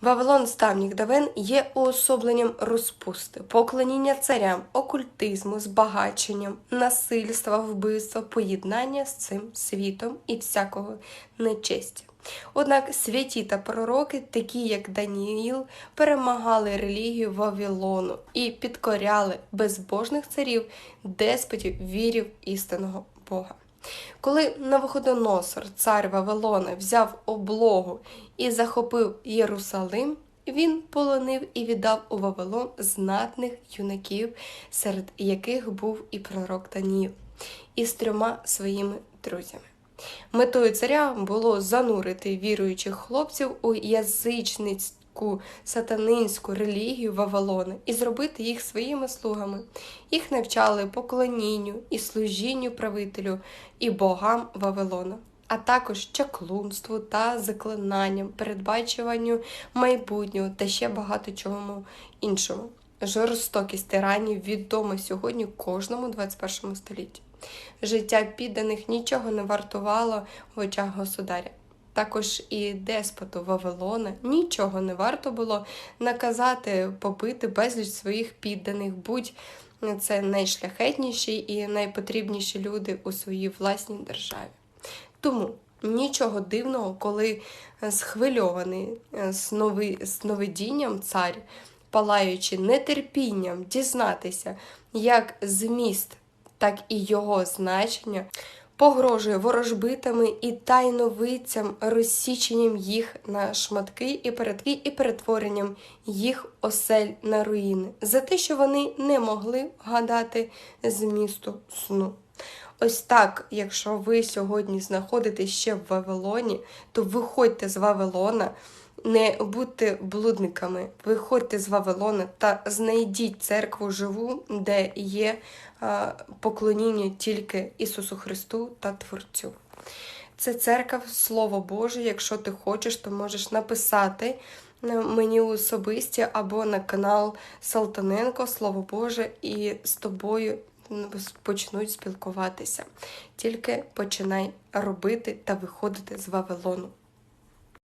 Вавилон з давніх давен є уособленням розпусти, поклоніння царям, окультизму, збагаченням, насильства, вбивства, поєднання з цим світом і всякого нечестя. Однак святі та пророки, такі як Даніїл, перемагали релігію Вавилону і підкоряли безбожних царів, деспотів, вірів істинного Бога. Коли Навуходоносор, цар Вавилона, взяв облогу і захопив Єрусалим, він полонив і віддав у Вавилон знатних юнаків, серед яких був і пророк Даніїл, із трьома своїми друзями. Метою царя було занурити віруючих хлопців у язичницьку сатанинську релігію Вавилона і зробити їх своїми слугами. Їх навчали поклонінню і служінню правителю і богам Вавилона, а також чаклунству та заклинанням, передбачуванню майбутнього та ще багато чому іншому. Жорстокість тиранів відома сьогодні кожному 21 столітті. Життя підданих нічого не вартувало в очах государя. Також і деспоту Вавилона нічого не варто було наказати побити безліч своїх підданих, будь це найшляхетніші і найпотрібніші люди у своїй власній державі. Тому нічого дивного, коли схвильований снови, сновидінням цар, палаючи нетерпінням дізнатися, як зміст, так і його значення погрожує ворожбитами і тайновицям, розсіченням їх на шматки і передки, і перетворенням їх осель на руїни, за те, що вони не могли гадати змісту сну. Ось так, якщо ви сьогодні знаходитесь ще в Вавилоні, то виходьте з Вавилона, не будьте блудниками, виходьте з Вавилона та знайдіть церкву живу, де є поклоніння тільки Ісусу Христу та Творцю. Це церква, Слово Боже. Якщо ти хочеш, то можеш написати мені особисті або на канал Салтаненко Слово Боже, і з тобою почнуть спілкуватися. Тільки починай робити та виходити з Вавилону.